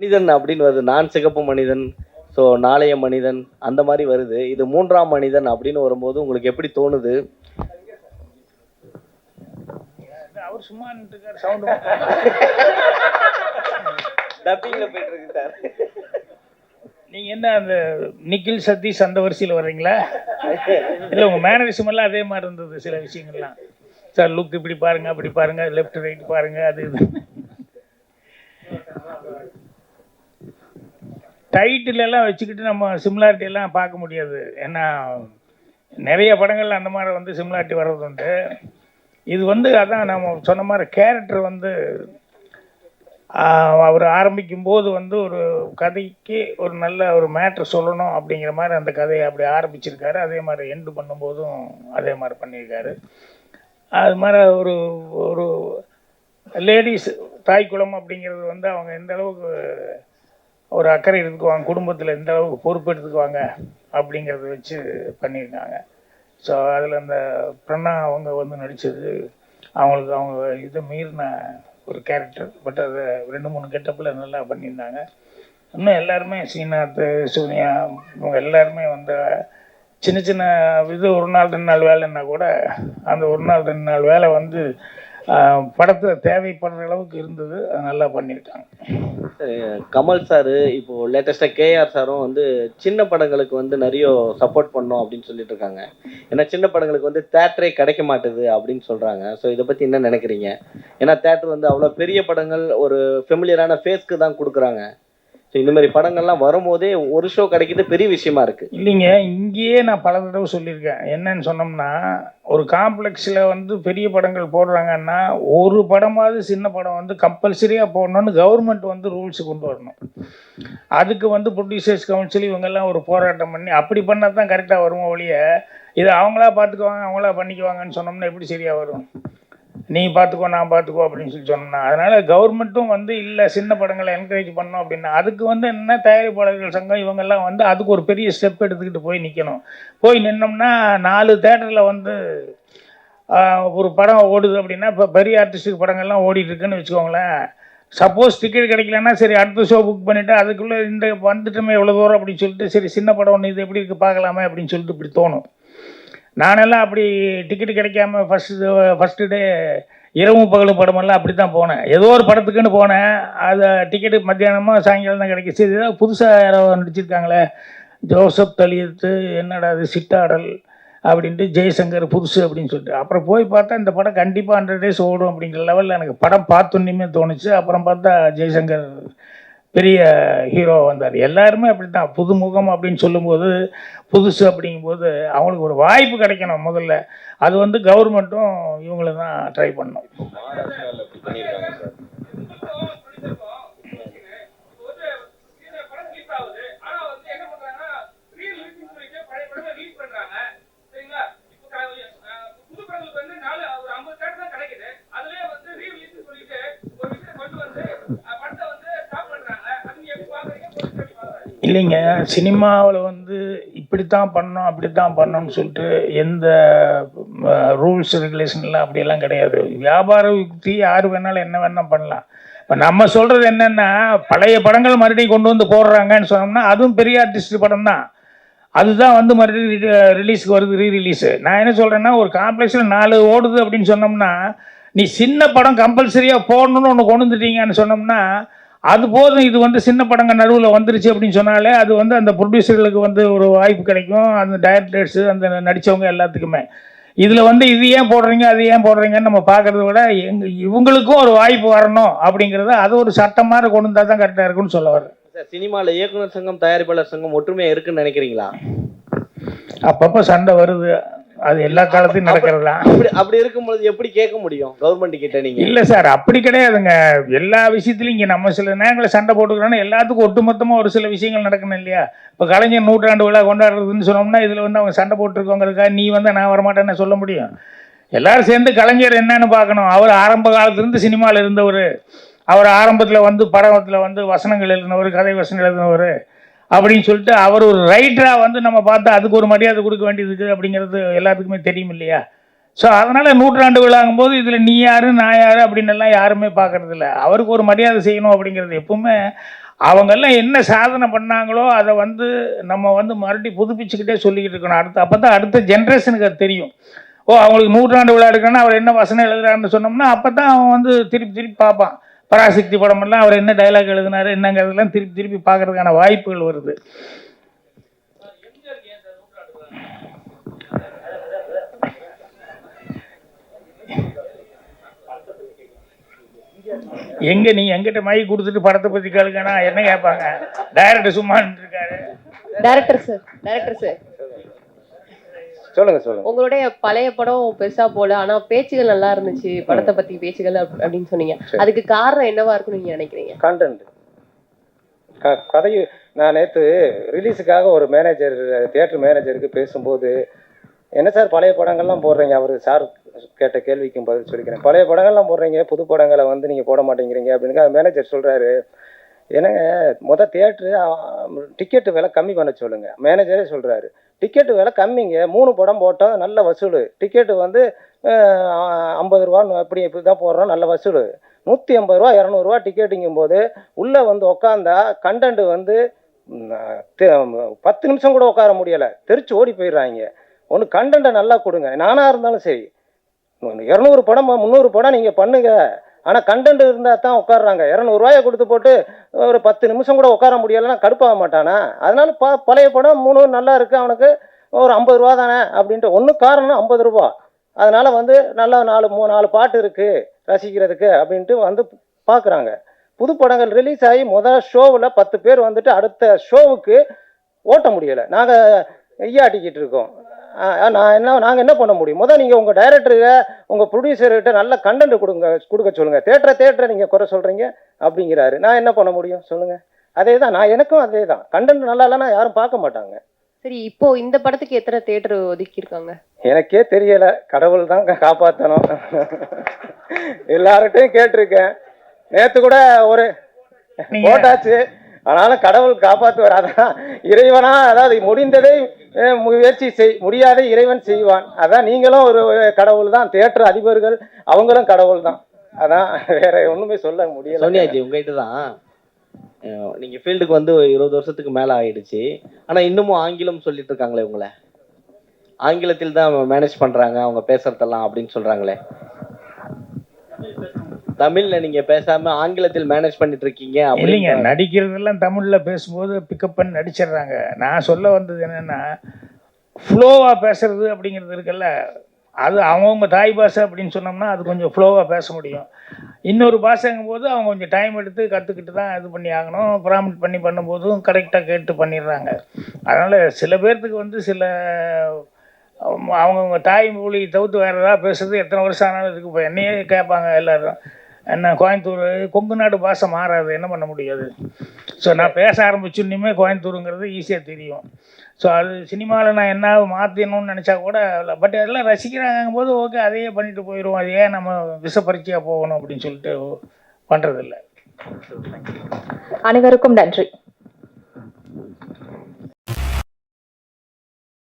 மனிதன் அப்படின்னு வருது. நான் சிகப்பு மனிதன் ஸோ நாளைய மனிதன் அந்த மாதிரி வருது. இது மூன்றாம் மனிதன் அப்படின்னு வரும்போது உங்களுக்கு எப்படி தோணுது? அவர் சும்மா சவுண்டு டப்பிங்ல போயிட்டு இருக்கு சார் நீங்க என்ன அந்த நிக்கில் சதீஷ் அந்த வரிசையில் வர்றீங்களா? இல்லை உங்க மேனரிசம் எல்லாம் அதே மாதிரி இருந்தது சில விஷயங்கள்லாம். சார் லுக் இப்படி பாருங்க அப்படி பாருங்க லெஃப்ட் ரைட் பாருங்க அது இது. டைட்டிலெல்லாம் வச்சுக்கிட்டு நம்ம சிமிலாரிட்டி எல்லாம் பார்க்க முடியாது. ஏன்னா நிறைய படங்கள் அந்த மாதிரி வந்து சிமிலாரிட்டி வர்றது உண்டு. இது வந்து அதான் நம்ம சொன்ன மாதிரி கேரக்டர் வந்து அவர் ஆரம்பிக்கும் போது வந்து ஒரு கதைக்கு ஒரு நல்ல ஒரு மேட்ரு சொல்லணும் அப்படிங்கிற மாதிரி அந்த கதையை அப்படி ஆரம்பிச்சிருக்காரு. அதே மாதிரி எண்டு பண்ணும்போதும் அதே மாதிரி பண்ணியிருக்காரு. அது மாதிரி ஒரு ஒரு லேடிஸ் தாய்க்குளம் அப்படிங்கிறது வந்து அவங்க எந்த அளவுக்கு ஒரு அக்கறை எடுத்துக்குவாங்க குடும்பத்தில் எந்த அளவுக்கு பொறுப்பு எடுத்துக்குவாங்க அப்படிங்கிறத வச்சு பண்ணியிருக்காங்க. ஸோ அதில் அந்த பிரண்ணா அவங்க வந்து நடித்தது அவங்களுக்கு அவங்க இதை மீறின ஒரு கேரக்டர் பட் அதை ரெண்டு மூணு கெட்டப்பில் நல்லா பண்ணியிருந்தாங்க. இன்னும் எல்லாருமே ஸ்ரீநாத் சூனியா இவங்க எல்லாருமே வந்து சின்ன சின்ன இது ஒரு நாள் ரெண்டு நாள் வேலைன்னா கூட அந்த ஒரு நாள் ரெண்டு நாள் வேலை வந்து படத்தில் தேவைப்படுற அளவுக்கு இருந்தது. நல்லா பண்ணியிருக்காங்க. கமல் சார் இப்போ லேட்டஸ்ட்டாக கேஆர் சாரும் வந்து சின்ன படங்களுக்கு வந்து நிறைய சப்போர்ட் பண்ணோம் அப்படின்னு சொல்லிட்டு இருக்காங்க. ஏன்னா சின்ன படங்களுக்கு வந்து தேட்டரே கிடைக்க மாட்டுது அப்படின்னு சொல்றாங்க. ஸோ இதை பற்றி என்ன நினைக்கிறீங்க? ஏன்னா தேட்டர் வந்து அவ்வளோ பெரிய படங்கள் ஒரு ஃபெமிலியரான ஃபேஸ்க்கு தான் கொடுக்குறாங்க. இந்த மாதிரி படங்கள்லாம் வரும்போதே ஒரு ஷோ கிடைக்கிறது பெரிய விஷயமா இருக்கு. இல்லைங்க இங்கேயே நான் பல தடவை சொல்லியிருக்கேன். என்னன்னு சொன்னோம்னா ஒரு காம்ப்ளெக்ஸில் வந்து பெரிய படங்கள் போடுறாங்கன்னா ஒரு படமாவது சின்ன படம் வந்து கம்பல்சரியாக போடணும்னு கவர்மெண்ட் வந்து ரூல்ஸ் கொண்டு வரணும். அதுக்கு வந்து ப்ரொடியூசர்ஸ் கவுன்சில் இவங்கெல்லாம் ஒரு போராட்டம் பண்ணி அப்படி பண்ணால் தான் கரெக்டாக வருமோ ஒழிய இதை அவங்களா பார்த்துக்குவாங்க அவங்களா பண்ணிக்குவாங்கன்னு சொன்னோம்னா எப்படி சரியாக வரும்? நீ பார்த்துக்கோ நான் பார்த்துக்கோ அப்படின்னு சொல்லி சொன்னா அதனால் கவர்மெண்ட்டும் வந்து இல்லை சின்ன படங்களை என்கரேஜ் பண்ணோம் அப்படின்னா அதுக்கு வந்து என்ன தயாரிப்பாளர்கள் சங்கம் இவங்கெல்லாம் வந்து அதுக்கு ஒரு பெரிய ஸ்டெப் எடுத்துக்கிட்டு போய் நிற்கணும் போய் நின்னோம்னா நாலு தேட்டரில் வந்து ஒரு படம் ஓடுது அப்படின்னா இப்போ பெரிய ஆர்டிஸ்டுக்கு படங்கள்லாம் ஓடிட்டு இருக்குன்னு வச்சுக்கோங்களேன். சப்போஸ் டிக்கெட் கிடைக்கலன்னா சரி அடுத்த ஷோ புக் பண்ணிவிட்டு அதுக்குள்ளே இந்த வந்துட்டோமே எவ்வளோ தூரம் அப்படின்னு சொல்லிட்டு சரி சின்ன படம் ஒன்று இது எப்படி இருக்குது பார்க்கலாமே அப்படின்னு சொல்லிட்டு இப்படி தோணும். நானெல்லாம் அப்படி டிக்கெட் கிடைக்காம ஃபஸ்ட்டு ஃபஸ்ட்டு டே இரவும் பகலும் படமெல்லாம் அப்படி தான் போனேன். ஏதோ ஒரு படத்துக்குன்னு போனேன். அது டிக்கெட்டு மத்தியானமாக சாயங்காலம் தான் கிடைக்கும் சரி ஏதாவது புதுசாக யாரோ நடிச்சிருக்காங்களே. ஜோசப் தலியத்து என்னடா அது சிட்டாடல் அப்படின்ட்டு ஜெய்சங்கர் புதுசு அப்படின்னு சொல்லிட்டு. அப்புறம் போய் பார்த்தா இந்த படம் கண்டிப்பாக ஹண்ட்ரட் டேஸ் ஓடும் அப்படிங்கிற லெவலில் எனக்கு படம் பார்த்தோன்னே தோணுச்சு. அப்புறம் பார்த்தா ஜெய்சங்கர் பெரிய ஹீரோ வந்தார். எல்லாருமே அப்படி தான் புதுமுகம் அப்படின்னு சொல்லும்போது புதுசு அப்படிங்கும்போது அவங்களுக்கு ஒரு வாய்ப்பு கிடைக்கணும் முதல்ல. அது வந்து கவர்மெண்ட்டும் இவங்களும் தான் ட்ரை பண்ணணும். இல்லைங்க சினிமாவில் வந்து இப்படித்தான் பண்ணணும் அப்படித்தான் பண்ணணும்னு சொல்லிட்டு எந்த ரூல்ஸ் ரெகுலேஷன்லாம் அப்படியெல்லாம் கிடையாது. வியாபார யுக்தி யார் வேணாலும் என்ன வேணால் பண்ணலாம். இப்போ நம்ம சொல்கிறது என்னென்னா பழைய படங்கள் மறுபடியும் கொண்டு வந்து போடுறாங்கன்னு சொன்னோம்னா அதுவும் பெரிய ஆர்டிஸ்ட் படம் தான். அதுதான் வந்து மறுபடியும் ரிலீஸ்க்கு வருது ரீ ரிலீஸு நான் என்ன சொல்கிறேன்னா ஒரு காம்ப்ளெக்ஸில் நாலு ஓடுது அப்படின்னு சொன்னோம்னா நீ சின்ன படம் கம்பல்சரியாக போடணும்னு ஒன்று கொண்டு வந்துட்டீங்கன்னு சொன்னோம்னா அது போதும் இது வந்து சின்ன படங்க நடுவில் வந்துருச்சு அப்படின்னு சொன்னாலே அது வந்து அந்த ப்ரொடியூசர்களுக்கு வந்து ஒரு வாய்ப்பு கிடைக்கும். அந்த டைரக்டர்ஸு அந்த நடித்தவங்க எல்லாத்துக்குமே. இதில் வந்து இது ஏன் போடுறீங்க அது ஏன் போடுறீங்கன்னு நம்ம பார்க்கறத விட எங்க இவங்களுக்கும் ஒரு வாய்ப்பு வரணும் அப்படிங்கிறத அது ஒரு சட்டம் மாதிரி கொண்டு வந்தால் தான் கரெக்டாக இருக்கும்னு சொல்ல சார் சினிமாவில் இயக்குனர் சங்கம் தயாரிப்பாளர் சங்கம் ஒற்றுமையா இருக்குன்னு நினைக்கிறீங்களா? அப்பப்போ சண்டை வருது. அது எல்லா காலத்தையும் நடக்கிறது? அப்படி அப்படி இருக்கும்பொழுது எப்படி கேட்க முடியும்? கவர்மெண்ட் கிட்ட நீங்க? இல்லை சார் அப்படி கிடையாதுங்க. எல்லா விஷயத்துலையும் இங்கே நம்ம சில நேரங்களில் சண்டை போட்டுக்கிறோன்னா எல்லாத்துக்கும் ஒட்டுமொத்தமாக ஒரு சில விஷயங்கள் நடக்கணும் இல்லையா? இப்போ கலைஞர் நூற்றாண்டு விழா கொண்டாடுறதுன்னு சொன்னோம்னா இதில் வந்து அவங்க சண்டை போட்டிருக்கவங்களுக்கா நீ வந்து நான் வரமாட்டேன்னு சொல்ல முடியும். எல்லாரும் சேர்ந்து கலைஞர் என்னன்னு பார்க்கணும். அவர் ஆரம்ப காலத்துலேருந்து சினிமாவில் இருந்தவர். அவர் ஆரம்பத்தில் வந்து படத்தில் வந்து வசனங்கள் எழுதினவர் கதை வசனம் எழுதினவர். அப்படின்னு சொல்லிட்டு அவர் ஒரு ரைட்டராக வந்து நம்ம பார்த்தா அதுக்கு ஒரு மரியாதை கொடுக்க வேண்டியது இருக்குது அப்படிங்கிறது எல்லாத்துக்குமே தெரியும் இல்லையா? ஸோ அதனால் நூற்றாண்டு விழாங்கும் போது இதில் நீ யாரு நான் யாரு அப்படின்னு எல்லாம் யாருமே பார்க்கறது அவருக்கு ஒரு மரியாதை செய்யணும் அப்படிங்கிறது எப்பவுமே அவங்கெல்லாம் என்ன சாதனை பண்ணாங்களோ அதை வந்து நம்ம வந்து மறுபடியும் புதுப்பிச்சுக்கிட்டே சொல்லிக்கிட்டு இருக்கணும். அடுத்து அப்போ தான் அடுத்த ஜென்ரேஷனுக்கு அது தெரியும். ஓ அவங்களுக்கு நூற்றாண்டு விழா எடுக்கணும்னா அவர் என்ன வசனம் எழுதுறாருன்னு சொன்னோம்னா அப்போ தான் அவன் வந்து திருப்பி திருப்பி பார்ப்பான். பராசக்தி படமெல்லாம் அவர் என்ன டைலாக் எழுதினார் என்னங்கிறதெல்லாம் திருப்பி திருப்பி பார்க்கறதுக்கான வாய்ப்புகள் வருது. எங்க நீ எங்கிட்ட மை கொடுத்துட்டு படத்தை பத்தி கேளுங்கன்னா என்ன கேட்பாங்க? டைரக்டர் சும்மா இருக்காரு. டைரக்டர் சார் டைரக்டர் சார் சொல்லுங்க சொல்லுங்க. உங்களுடைய பழைய படம் பெருசா போல ஆனா பேச்சுகள் நல்லா இருந்துச்சு படத்தை பத்தி பேச்சுகள் அப்~ அப்படின்னு சொன்னீங்க. அதுக்கு காரணம் என்னவா இருக்கும்னு நீங்க நினைக்கிறீங்க? கண்டென்ட் க கதை நான் நேற்று ரிலீஸுக்காக ஒரு மேனேஜர் தியேட்டர் மேனேஜருக்கு பேசும்போது என்ன சார் பழைய படங்கள்லாம் போடுறீங்க? அவர் சார் கேட்ட கேள்விக்கும் பதில் சொல்லிக்கிறேன். பழைய படங்கள்லாம் போடுறீங்க புது படங்களை வந்து நீங்கள் போட மாட்டேங்கிறீங்க அப்படின்னு மேனேஜர் சொல்கிறாரு என்னங்க மொதல் தேட்ரு டிக்கெட்டு விலை கம்மி பண்ண சொல்லுங்கள் மேனேஜரே சொல்கிறாரு டிக்கெட்டு விலை கம்மிங்க மூணு படம் போட்டோம் நல்ல வசூல். டிக்கெட்டு வந்து ஐம்பது ரூபா இப்படி இப்படி தான் போடுறோம் நல்ல வசூல். நூற்றி ஐம்பது ரூபா இரநூறுவா டிக்கெட்டுங்கும் போது உள்ளே வந்து உக்காந்தா கண்டென்ட் வந்து பத்து நிமிஷம் கூட உட்கார முடியலை. தெரிச்சு ஓடி போயிடுறாங்க. ஒன்று கண்டென்ட்டை நல்லா கொடுங்க. நானாக இருந்தாலும் சரி. இரநூறு படம் முந்நூறு படம் நீங்கள் பண்ணுங்கள் ஆனால் கண்டென்ட் இருந்தால் தான் உட்காடுறாங்க இரநூறுவாயை கொடுத்து போட்டு ஒரு பத்து நிமிஷம் கூட உட்கார முடியலைன்னா கடுப்பாக மாட்டானா? அதனால ப பழைய படம் மூணு நல்லா இருக்குது அவனுக்கு ஒரு ஐம்பது ரூபா தானே அப்படின்ட்டு ஒன்று காரணம் ஐம்பது ரூபா. அதனால் வந்து நல்லா நாலு மூணு நாலு பாட்டு இருக்குது ரசிக்கிறதுக்கு அப்படின்ட்டு வந்து பார்க்குறாங்க புது படங்கள் ரிலீஸ் ஆகி முதல் ஷோவில் பத்து பேர் வந்துட்டு அடுத்த ஷோவுக்கு ஓட்ட முடியலை. நாங்கள் ஐயாட்டிக்கிட்டு இருக்கோம் ஆ, நான் என்ன நாங்கள் என்ன பண்ண முடியும்? முதல் நீங்கள் உங்கள் டைரக்டருக்கு உங்கள் ப்ரொடியூசர்கிட்ட நல்ல கண்டென்ட் கொடுங்க கொடுக்க சொல்லுங்கள் தேட்டரை தேட்டரை நீங்கள் குறை சொல்கிறீங்க அப்படிங்கிறாரு. நான் என்ன பண்ண முடியும்? சொல்லுங்கள் அதே தான் நான் எனக்கும் அதே தான் கண்டென்ட் நல்லா இல்லைன்னா யாரும் பார்க்க மாட்டாங்க. சரி இப்போ இந்த படத்துக்கு எத்தனை தியேட்டர் ஒதுக்கி இருக்காங்க எனக்கே தெரியல. கடவுள் தான் கா- காப்பாத்தணும். எல்லார்கிட்டையும் கேட்டிருக்கேன். நேத்து கூட ஒரு போட்டாச்சு. ஆனாலும் கடவுள் காப்பாற்றுவார் அதான் இறைவனா அதாவது முடிந்ததை முயற்சி செய் முடியாத இறைவன் செய்வான். அதான் நீங்களும் ஒரு கடவுள் தான். தேட்டர் அதிபர்கள் அவங்களும் கடவுள் தான். அதான் வேற ஒண்ணுமே சொல்ல முடியல. சோனியாஜி உங்ககிட்ட தான். நீங்கள் நீங்க ஃபீல்டுக்கு வந்து இருபது வருஷத்துக்கு மேல ஆயிடுச்சு. ஆனா இன்னமும் ஆங்கிலம் சொல்லிட்டு இருக்காங்களே உங்களை. ஆங்கிலத்தில் தான் மேனேஜ் பண்றாங்க அவங்க பேசுறதெல்லாம் அப்படின்னு சொல்றாங்களே. தமிழ்ல நீங்க பேசாம ஆங்கிலத்தில் மேனேஜ் பண்ணிட்டு இருக்கீங்க இல்லைங்க நடிக்கிறதெல்லாம் தமிழ்ல பேசும்போது பிக்கப் பண்ணி நடிச்சிடுறாங்க. நான் சொல்ல வந்தது என்னன்னா ஃப்ளோவா பேசுறது அப்படிங்கிறது இருக்குல்ல அது அவங்கவுங்க தாய் பாஷை அப்படின்னு சொன்னோம்னா அது கொஞ்சம் ஃப்ளோவாக பேச முடியும். இன்னொரு பாஷைங்கும் போது அவங்க கொஞ்சம் டைம் எடுத்து கற்றுக்கிட்டு தான் இது பண்ணி ஆகணும். ப்ராமிட் பண்ணி பண்ணும்போதும் கரெக்டாக கேட்டு பண்ணிடுறாங்க. அதனால் சில பேர்த்துக்கு வந்து சில அவங்கவுங்க தாய் மொழி தவிர்த்து வேறு ஏதாவது பேசுறது எத்தனை வருஷம் ஆனாலும் இதுக்கு இப்போ என்னையே கேட்பாங்க எல்லோரும். என்ன கோயம்புத்தூர் கொங்கு நாடு பாஷை மாறாது என்ன பண்ண முடியாது ஸோ நான் பேச ஆரம்பிச்சுன்னுமே கோயம்புத்தூருங்கிறது ஈஸியாக தெரியும். ஸோ அது சினிமாவில் நான் என்ன மாற்றணும்னு நினச்சா கூட பட் அதெல்லாம் ரசிக்கிறாங்கும் போது ஓகே அதையே பண்ணிட்டு போயிடுவோம் அது ஏன் நம்ம விஷப்பரிச்சியாக போகணும் அப்படின்னு சொல்லிட்டு பண்ணுறதில்ல அனைவருக்கும் நன்றி.